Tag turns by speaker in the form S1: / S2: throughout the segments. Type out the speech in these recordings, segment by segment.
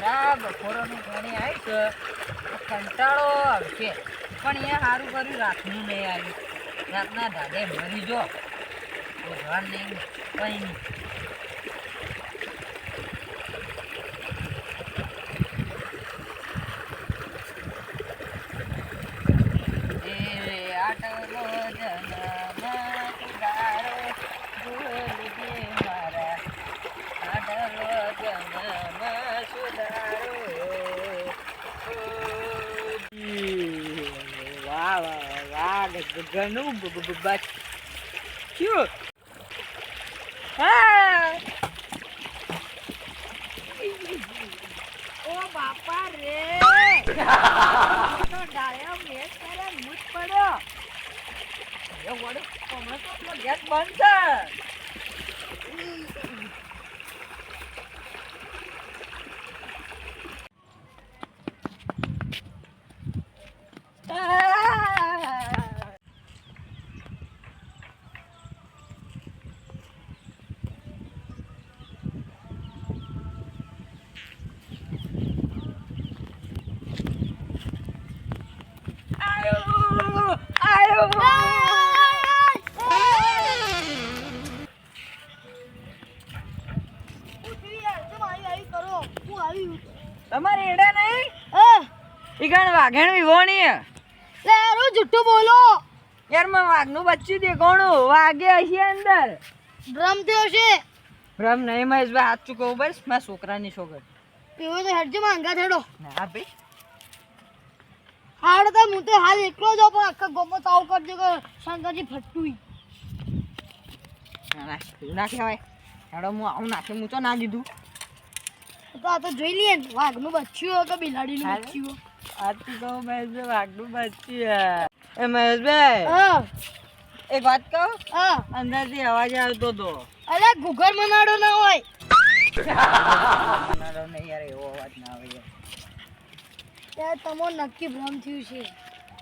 S1: ના બપોરોની ઘણી આવી છે કંટાળો આવશે. પણ એ સારું કર્યું, રાતનું નહીં આવ્યું. રાતના દાદે મરી જો ભગવાન નહીં કંઈ નહીં. ઘણું બચ્યું હા ઓ બાપા રે તો ડાયા મેચ કરે મૂત પડ્યો એ વડે હમણાં તો આપણો ગેસ બંધ છે Ah! ઈગણ વાઘણ વિવોણી
S2: જુઠ્ઠું બોલો.
S1: યારમાં વાઘનું બચ્ચું દે કોણું વાગે હશે અંદર.
S2: ભ્રમ થયો છે.
S1: ભ્રમ નહીં મહેશભાઈ હાથ ચૂકવો બસ. મારા છોકરાની છોકર.
S2: પીવો તો હેડજો માંગા થેડો.
S1: ના ભાઈ.
S2: હાડ તો હું તો હાલ એકલો જ પણ આખા ગોમો તાવ કરજો કે શંકરજી ફટ્ટુઈ
S1: ના કહેવાય. હેડો હું આવું નાખે હું તો ના દીધું.
S2: તો આ તો જોઈ લઈએ વાઘનું બચ્ચું કે બિલાડીનું. બચ્ચું હોય
S1: હાથ ચૂકવું મહેશભાઈ વાઘનું બચ્ચું એ મહેશભાઈ એક વાત કહું?
S2: હા.
S1: અંદરથી અવાજ આવતો હતો
S2: અલે ઘુઘર મનાડો ના હોય.
S1: ના યાર એવો અવાજ ના આવે યાર.
S2: ત્યારે તમો નક્કી ભ્રમ થયું છે.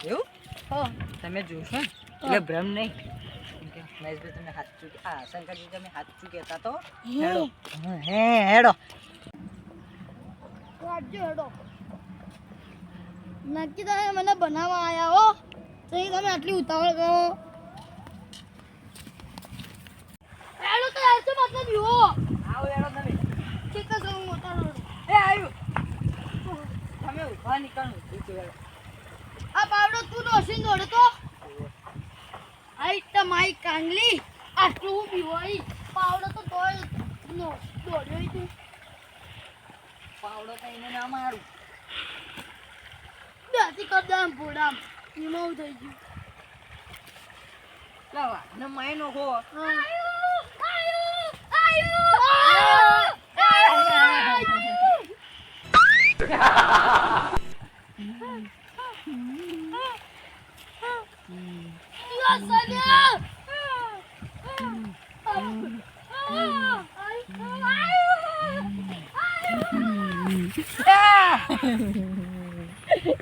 S1: એવું?
S2: હા.
S1: તમે જોશો ને. એટલે ભ્રમ નહીં. મહેશભાઈ તમે સાચું કે- હા શંકરજી તમે સાચું કહેતા તો? હેડો. હે હેડો.
S2: હેડો. નક્કી તમે મને બનાવવા આવ્યા હો. તો તમે આટલી ઉતાવળ કરો. હેડો તો એસો મતલબ યો
S1: આવો હેડો તમે.
S2: ઠીક છે હું ઉતારો
S1: એ આવ્યું તમે ઊભા નીકળો.
S2: આ બાવડો તું ડોસી દોડે તો. આઈ તમારી કાંગલી. આટલું હું પીવાઈ પાવડો તો તોય નો દોડ્યો ઈ તું.
S1: પાવડો તો એને ના મારું.
S2: બેસી કર દામ પોડામ એમાં થઈ ગયું.
S1: લાવા ને માય નો ખો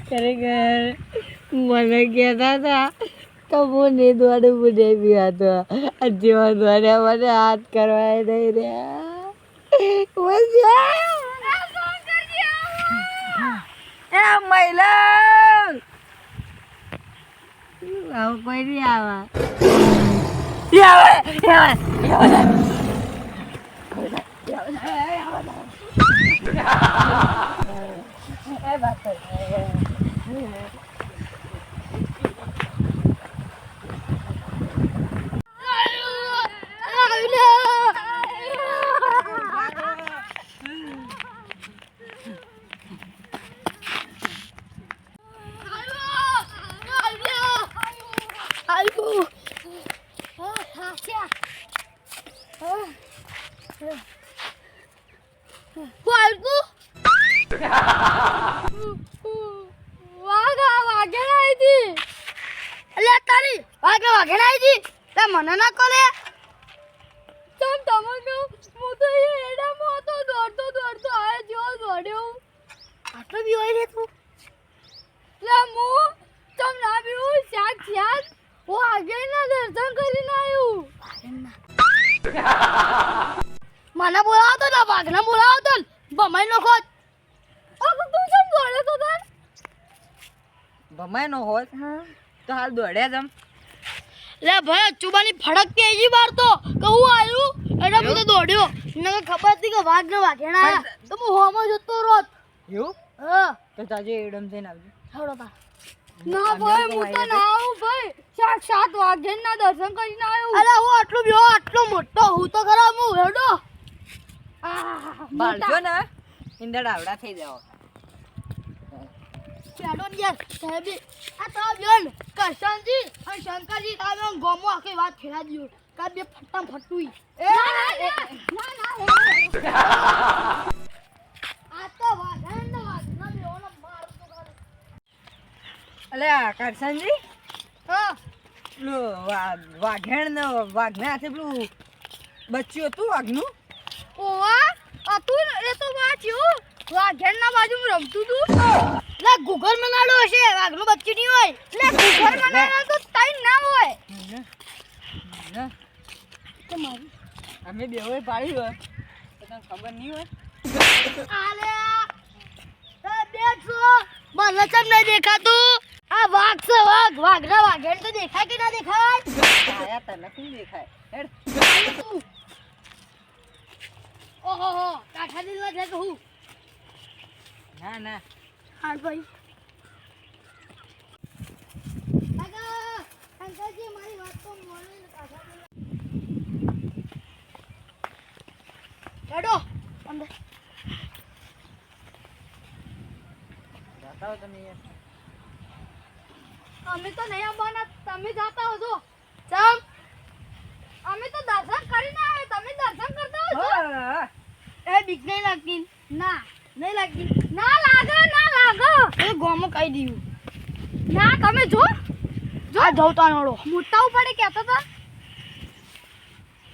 S1: ખરેખર. મને કહેતા હતા, તો નહીં દોડું હું બી હતો જેવા દ્વારા મને હાથ કરવા નહીં રહ્યા. એ મહિલા આવું કોઈ નહીં આવા. rêve après. Mmh.
S2: Euh, euh, મને ના કોલે તમ તમે કહું હું તો એ એડામાં તો દોડતો દોડતો આયો જેવો દોડ્યો આટલો બી હોય રે તું. લે હું તમ ના બીવું શાક શાક હું આગે ના દર્શન કરીને આવ્યું મને બોલાવતો ના વાઘને બોલાવતો બમાઈ નો ખોટ આ તો તું કેમ દોડે તો તાર?
S1: ભમાય નો હોત?
S2: હા.
S1: તો હાલ દોડ્યા જમ
S2: લે ભાઈ અચુબાની ફડક કે એજી બાર તો. કહું આવ્યું હું તો દોડ્યો. મને ખબર હતી કે વાઘ ને વાઘેણા. આયા. તો હું હોમો જતો રોત
S1: એવું?
S2: હા.
S1: તો તાજે એડમ થઈને આવજો.
S2: હેડો તા. ના ભાઈ હું તો ના આવું ભાઈ. સાક્ષાત વાઘેણના દર્શન કરીને આવ્યો અરે હું આટલું બ્યો આટલો મોટો હું તો ખરા હું હેડો.
S1: બાળજો ને ઇંદડ આવડા થઈ જાવ
S2: ચાલો ને યાર સાહેબી આ તો બેન કરશનજી અને શંકરજી તમે ગોમો આખી વાત ફેરા દીધો કા બે ફટામ ફટુઈ ના ના આ તો વાઘણ ને બેઓનો માર તો કરે
S1: કરશનજી
S2: હા
S1: પેલું વાઘેણ ને વાઘના હાથે પેલું બચ્યું હતું વાઘનું
S2: ઓવા આ તું એ તો વાંચ્યું વાઘેણના બાજુમાં રમતું તું લે ગુગલ મનાડો હશે. વાઘનું બચ્ચું નહીં હોય. લે ગૂગલ મનાડો તો તઈ ના હોય.
S1: ને? અમે બે હોય પાડી હોય. તો તને ખબર નહીં હોય?
S2: આલે બેઠો મને કેમ નહીં દેખાતું? આ વાઘ છે વાઘ. વાઘના વાઘેડ તો દેખાય કે ના દેખાય?
S1: આયા તને શું દેખાય? હેડ.
S2: ઓહો હો. કાઠા દિલમાં છે
S1: ના ના.
S2: હા ભાઈ. હેડો. અંદર.
S1: જાતા તમે
S2: અમે તો નહીં આવવાના. તમે જાતા હો છો ચમ અમે તો દર્શન કરીને આવે તમે દર્શન કરતા હો છો એ બીક નહીં લાગતી. ના નહીં લાગતી. ના. ગોમો કહી દીધું. ના તમે જો. જો. જાવ નડો મોટા ઉપાડે કહેતા હતા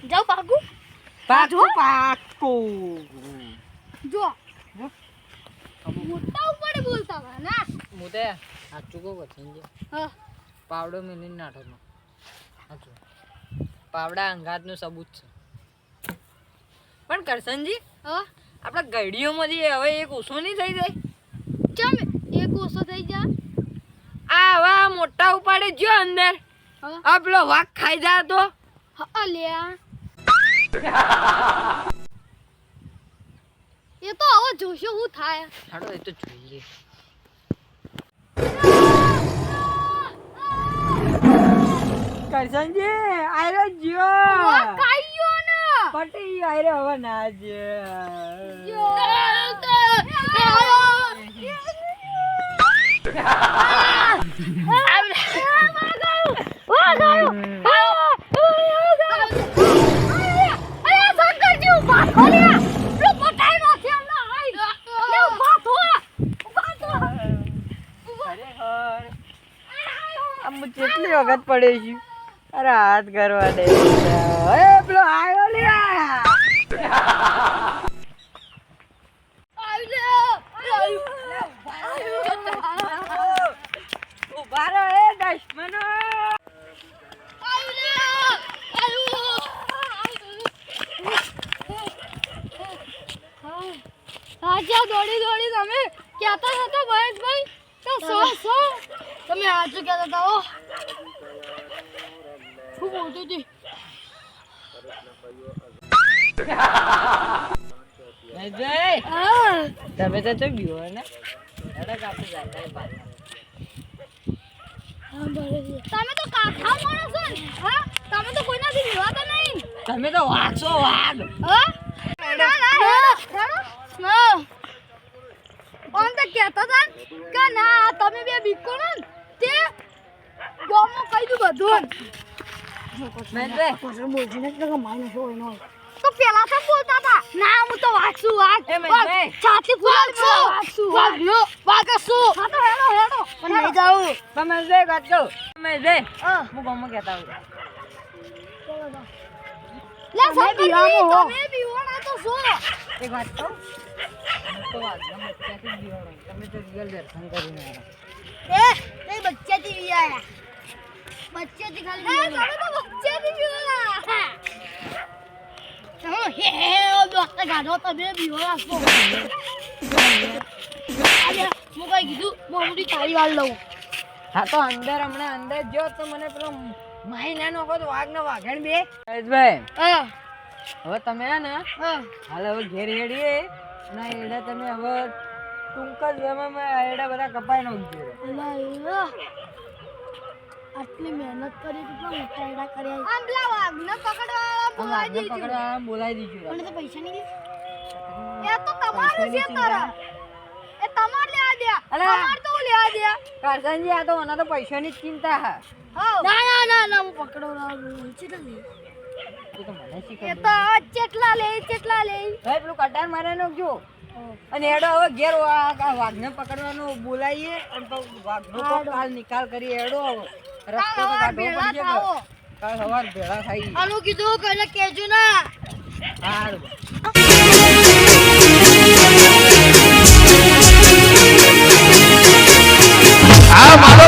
S2: જાવ પાકુ.
S1: પાકું પાકુ.
S2: જો. મોટા ઉપાડે બોલતા હતા ના.
S1: તો સાચું કહું વચન
S2: હા.
S1: પાવડો મેલીને નાટકમાં સાચું પાવડા અંગાતનું સબૂત છે. પણ કરશનજી
S2: હા.
S1: આપણા ગઈડીઓમાંથી હવે એક ઓછો નહીં થઈ જાય?
S2: ચમ ઓછો થઈ જા.
S1: આ વા મોટા ઉપાડે જો અંદર. આપલો વાક ખાઈ જા તો.
S2: અલ્યા એ તો હવે જોશો હું થાય.
S1: હાડો એ તો જોઈએ કરશનજી આયરો જો
S2: કાઈયો ને.
S1: પટી આયરો હવે ના જે. આમ વખત પડે છે અરે હાથ કરવા દે એ પેલો આવ્યો લે ઊભા રહો એ દુશ્મનો
S2: હાચા દોડી દોડી તમે કહેતા હતા મહેશભાઈ તો સો સો. તમે હાચું કહેતા હતા ઓ ખૂબ બોલતી હતી?
S1: તમે તો ચમ ગયો ને? અડક આપણે જાતા બાર
S2: તમે તો કાઠા માણસ છો ને હા? તમે તો કોઈનાથી વિવાતા નહીં.
S1: તમે તો વાગશો વાગ
S2: હા ના ના ના ઓમ તો કહેતા હતા કે ના તમે બે બીકો ને તે ગોમમાં કહી દઉં બધું. તો પેલા તો બોલતા હતા ના હું તો
S1: એ મહેશભાઈ.
S2: છાતી હા તો હેડો હેડો. પણ નહીં જાઉં.
S1: વાત કહું મહેશભાઈ
S2: હા.
S1: ગામમાં કહેતા હોઉં
S2: લે સંકરજી તમે બીવાના તો છો
S1: એક વાત કહું. તો વાઘના બચ્ચાથી જ તમે તો રિયલ દર્શન કરીને આવ્યા.
S2: એ એ બચ્ચેથી વિયાયા બચ્ચેથી ખાલી તમે તો બચ્ચેથી વિયાયા હે હે દોસ્ત ગાડો તમે બીવાના છો આજે હું કઈ કીધું મોમડી તારી વાર લઉં
S1: હા તો અંદર હમણાં અંદર જો તો મને પેલો માહિના નો તો વાઘ ને વાઘણ બે. ભાઈ
S2: હા.
S1: હવે તમે ને
S2: હા.
S1: હાલ હવે ઘેર હેડીએ. આ એડા તમે હવે ટૂંક જ સમયમાં એડા બધા કપાઈ નાખજો.
S2: અલા આટલી મહેનત કરી કેટલા મોટા એડા કર્યા. આમ લાવ આગને પકડવા
S1: આ દીધું. પકડવા બોલાવી દીધું.
S2: પણ તો પૈસા નહીં એ તો તમારું છે તારા. એ તમાર લેવા દે. તમાર તો લેવા દે.
S1: કરસનજી આ તો ઓના તો પૈસાની જ ચિંતા હા.
S2: ના ના ના ના હું પકડવા છે ને
S1: એ તો મને
S2: એ
S1: શીખર
S2: તો ચેટલા લે ચેટલા લે.
S1: ભાઈ પેલું કટાર મારે નાખજો અને એડો હવે ઘેર વાઘને પકડવાનો બોલાવીએ અને વાઘનો કાલ નિકાલ કરી એડો હવે. રસ્તો તો કાઢવો પડશે કાલ સવાર ભેળા થઈ
S2: આનું કીધું કને કેજો ના.
S3: આ મારો